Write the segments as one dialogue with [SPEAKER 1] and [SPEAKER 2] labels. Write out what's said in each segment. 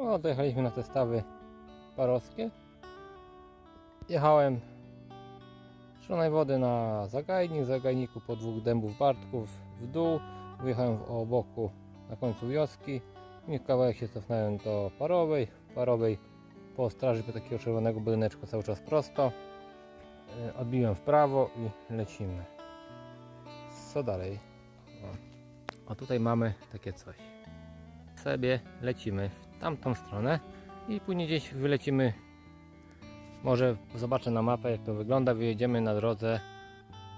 [SPEAKER 1] No, dojechaliśmy na te stawy parowskie. Jechałem z Szalonej Wody na Zagajnik, Zagajniku po dwóch dębów Bartków w dół. Wyjechałem w oboku na końcu wioski. I kawałek się cofnąłem do Parowej. W Parowej po straży po takiego czerwonego budyneczku cały czas prosto. E, Odbiłem w prawo i lecimy. Co dalej? O, o tutaj mamy takie coś. Sobie lecimy w tamtą stronę i później gdzieś wylecimy. Może zobaczę na mapę jak to wygląda. Wyjedziemy na drodze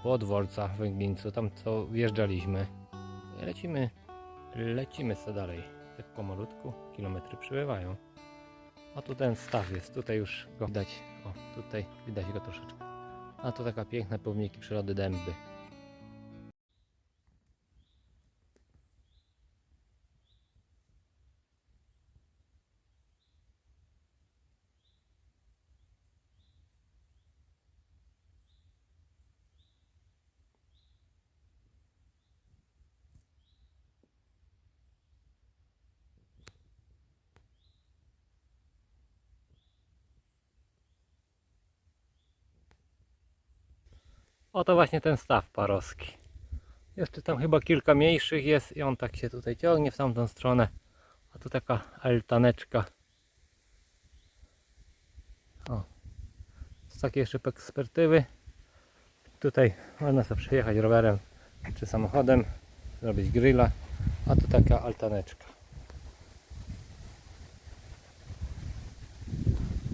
[SPEAKER 1] po dworca w Węglińcu, tam co wjeżdżaliśmy. Lecimy, lecimy co dalej. Tak pomalutku, kilometry przybywają. A tu ten staw jest, tutaj już go widać. O, tutaj widać go troszeczkę. A to taka piękna pomniki przyrody dęby. Oto właśnie ten staw parowski. Jeszcze tam chyba kilka mniejszych jest i on tak się tutaj ciągnie w tamtą stronę. A tu taka altaneczka. O. Z takiej jeszcze perspektywy. Tutaj można sobie przejechać rowerem czy samochodem, zrobić grilla. A tu taka altaneczka.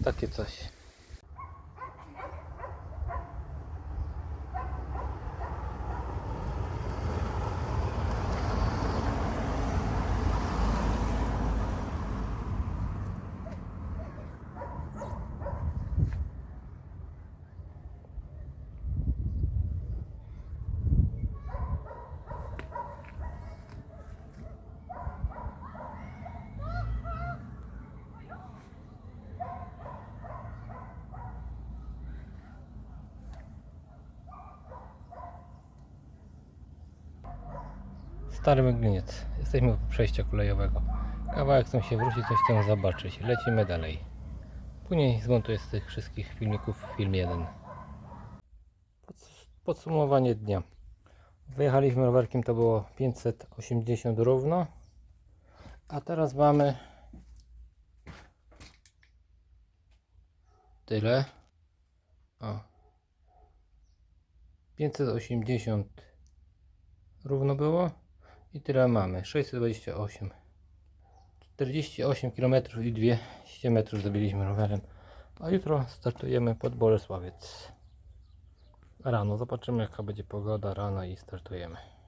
[SPEAKER 1] Takie coś. Stary Mgliniec. Jesteśmy u przejścia kolejowego. Kawałek chcą się wrócić, coś chcą zobaczyć. Lecimy dalej. Później zmontuję z tych wszystkich filmików film jeden. Pod- Podsumowanie dnia. Wyjechaliśmy rowerkiem, to było 580 równo. A teraz mamy tyle. O. 580 równo było. I tyle mamy. 628. 48 km i 200 metrów zabiliśmy rowerem. A jutro startujemy pod Bolesławiec. Rano zobaczymy jaka będzie pogoda rano i startujemy.